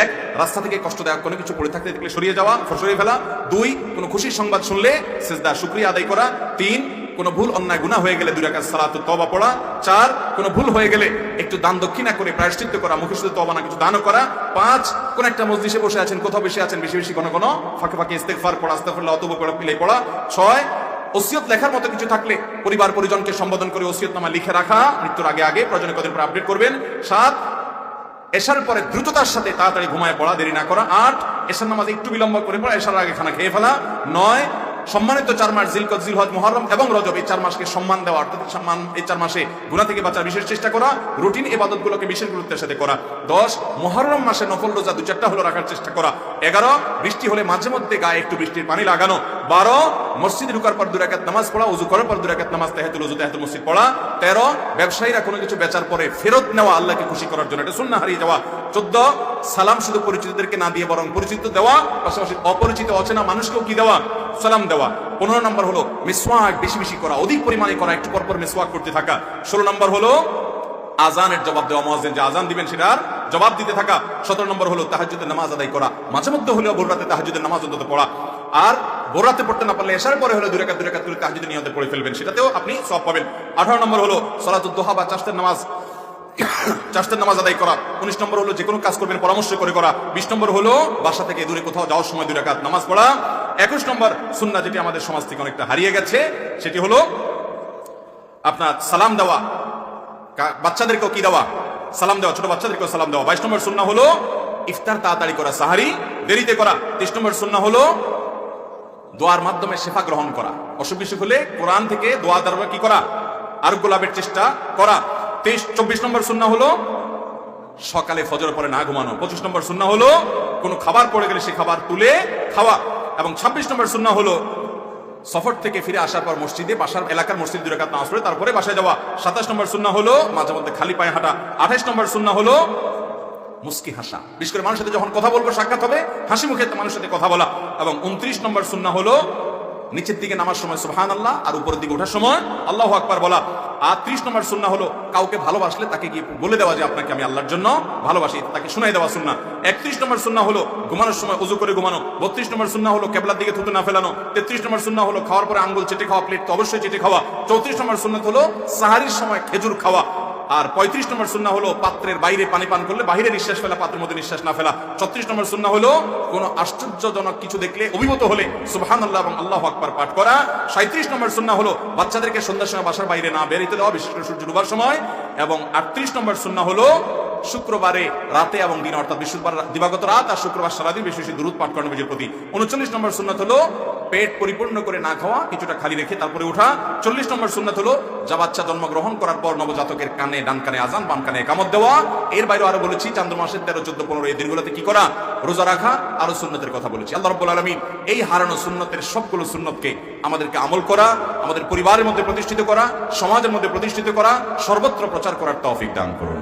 এক, রাস্তা থেকে কষ্ট দেওয়া, কোনো কিছু পড়ে থাকতে দেখলে সরিয়ে যাওয়া সরিয়ে ফেলা। দুই, কোনো খুশির সংবাদ শুনলে সেজদা শুক্রিয়া আদায় করা। তিন, কোনো ভুল, অন্যায় গুণা হয়ে গেলে দুই রাকাত সালাত তবা পড়া। চার, কোনো ভুল হয়ে গেলে একটু দান দক্ষিণা করে প্রায়শ্চিত্ত করা মুখে শুধু তবা না, কিছু দানও করা। পাঁচ, কোন একটা মসজিদে বসে আছেন, কোথাও বেশি আছেন, বেশি বেশি কোনো কোনো ফাঁকে ফাঁকে ইস্তেগফার পড়া, আস্তাগফিরুল্লাহ অতব পড়া পিলে পড়া। ছয়, ওসিয়ত লেখার মতো কিছু থাকলে পরিবার পরিজনকে সম্বোধন করে ওসিয়ত নামা লিখে রাখা, মৃত্যুর আগে আগে প্রয়োজনে কদিন পর আপডেট করবেন। সাত এশার পরে দ্রুততার সাথে তাড়াতাড়ি ঘুমায় পড়া, দেরি না করা। আট এসার নামাজ একটু বিলম্ব করে পড়া এসার আগে খানা খেয়ে ফেলা। নয় সম্মানিত চার মাস জিলকত, জিলহজ মহরম এবং রজব, এই চার মাসকে সম্মান দেওয়া, অর্থাৎ সম্মান এই চার মাসে গুণা থেকে বাঁচার বিশেষ চেষ্টা করা, রুটিন এবাদত গুলোকে বিশেষ গুরুত্বের সাথে করা, দশ মহরম মাসে নফল রোজা দু চারটা হলো রাখার চেষ্টা করা, এগারো, বৃষ্টি হলে মাঝে মধ্যে গায়ে একটু বৃষ্টির পানি লাগানো, বারো, মসজিদে ঢুকার পর দুরাকাত নামাজ পড়া উজু করার পর দুরাকাত নামাজ তেহাতুল উজু তেহাতুল মসজিদ পড়া, তেরো, ব্যবসায়ীরা কোনো কিছু বেচার পরে ফেরত নেওয়া আল্লাহকে খুশি করার জন্য, এটা শূন্য হারিয়ে যাওয়া, চোদ্দ সালাম শুধু পরিচিতদেরকে না দিয়ে বরং পরিচিত দেওয়া, পাশাপাশি অপরিচিত, অচেনা মানুষকেও কি দেওয়া? সালাম দেওয়া। পনেরো নম্বর হলো মিসওয়াক বেশি বেশি করা, অধিক পরিমাণে করা, একটু পর পর মিসওয়াক করতে থাকা। ষোলো নম্বর হলো আজানের জবাব দেওয়া মহাজেন যে আজান দিবেন সেটার জবাব দিতে থাকা। সতেরো নম্বর হলো তাহাজুদের নামাজ আদায় করা। মাঝে মধ্যে হলেও ভোর তাহাজুদের নামাজ অন্তত পড়া। আর ভোর রাতে পড়তে না পারলে এসার পরে হলো দুরেকাত দুরেকাত করে তাহাজুদের নিয়ন্ত্রণ পড়ে ফেলবেন, সেটাতেও আপনি সব পাবেন। আঠারো নম্বর হলো সলাতুদ্দোহা বা চাষের নামাজ। চাষের নামাজ আদায় করা, উনিশ নম্বর হলো যে কোনো কাজ করবেন, পরামর্শ করে করা। বিশ নম্বর হলো বাসা থেকে দূরে কোথাও যাওয়ার সময় দুই রাকাত নামাজ পড়া। একুশ নম্বর সুন্না যেটি আমাদের সমাজ থেকে অনেকটা হারিয়ে গেছে, সেটি হলো আপনার সালাম দেওয়া। বাচ্চাদেরকেও কি দেওয়া? সালাম দেওয়া, ছোট বাচ্চাদেরকেও সালাম দেওয়া। বাইশ নম্বর সুন্না হলো ইফতার তাড়াতাড়ি করা, সাহারি দেরিতে করা। তেইশ নম্বর সুন্না হলো দোয়ার মাধ্যমে শেফা গ্রহণ করা। অসুখ বিসুখ হলে কোরআন থেকে দোয়া দ্বারা কি করা? আরোগ্য লাভের চেষ্টা করা। তেইশ, চব্বিশ নম্বর শূন্য হলো সকালে ফজর পরে না ঘুমানো। পঁচিশ নম্বর শূন্য হলো কোনো খাবার পড়ে গেলে সে খাবার তুলে খাওয়া। এবং ছাব্বিশ নম্বর সুন্না হলো সফর থেকে ফিরে আসার পর মসজিদে, বাসার এলাকার মসজিদ দুই রাকাত নামাজ পড়ে, তারপরে বাসায় যাওয়া। সাতাশ নম্বর শূন্য হলো মাঝে মধ্যে খালি পায়ে হাঁটা। আঠাশ নম্বর শূন্য হলো মুস্কি হাসা। বিশেষ করে মানুষের সাথে যখন কথা বলব, সাক্ষাৎ হবে। হাসি মুখে মানুষের সাথে কথা বলা। এবং উনত্রিশ নম্বর সুন্না হলো নিচের দিকে নামার সময় সুহান আল্লাহ আর উপরের দিকে ওঠার সময় আল্লাহ আকবার বলা। আর ত্রিশ নম্বর সুন্না হলো, কাউকে ভালোবাসলে তাকে গিয়ে বলে দেওয়া যে আপনাকে আমি আল্লাহর জন্য ভালোবাসি, তাকে শুনাই দেওয়া সুন্না। একত্রিশ নম্বর সুন্না হলো, ঘুমানোর সময় উজু করে ঘুমানো। বত্রিশ নম্বর সুন্না হলো, কেবলার দিকে থুতু না ফেলানো। তেত্রিশ নম্বর সুন্না হলো, খাওয়ার পরে আঙ্গুল চেটে খাওয়া, প্লেট তো অবশ্যই চেটে খাওয়া। চৌত্রিশ নম্বর সুন্নাত হলো, সাহারির সময় খেজুর খাওয়া। আর পঁয়ত্রিশ নম্বর সুন্না হলো পাত্রের বাইরে পানি পান করলে বাহিরে নিঃশ্বাস ফেলা, পাত্রের মধ্যে নিঃশ্বাস না ফেলা। ছত্রিশ নম্বর সুন্না হলো কোনো আশ্চর্যজনক কিছু দেখলে অভিভূত হলে সুবহান আল্লাহ এবং আল্লাহ আকবার পাঠ করা। সাঁত্রিশ নম্বর সুন্না হলো বাচ্চাদেরকে সন্ধ্যার সময় বাসার বাইরে না বেরিয়ে দেওয়া, বিশেষ করে সূর্য ডুবার সময়। এবং আটত্রিশ নম্বর সুন্না হলো শুক্রবারে রাতে এবং দিন, অর্থাৎ বৃহস্পতিবার, দিবাগত রাত আর শুক্রবার সারাদিন বেশি বেশি দূরত পাঠ করানো প্রতি। উনচল্লিশ নম্বর সুন্নাত হলো পেট পরিপূর্ণ করে না খাওয়া, কিছুটা খালি রেখে তারপরে ওঠা। চল্লিশ নম্বর সুন্নাত হলো যা বাচ্চা জন্মগ্রহণ করার পর নবজাতকের কানে, ডান কানে আজান, বাম কানে কামত দেওয়া। এর বাইরে আরও বলেছি, চান্দ্র মাসের তেরো, চোদ্দ, পনেরো, এই দিনগুলোতে কি করা? রোজা রাখা, আরও সুন্নতের কথা বলেছি। আল্লাহ রব্বুল আলমিন এই হারানো সুন্নতের সবগুলো সুন্নতকে আমাদেরকে আমল করা, আমাদের পরিবারের মধ্যে প্রতিষ্ঠিত করা, সমাজের মধ্যে প্রতিষ্ঠিত করা, সর্বত্র প্রচার করার তৌফিক দান করুন।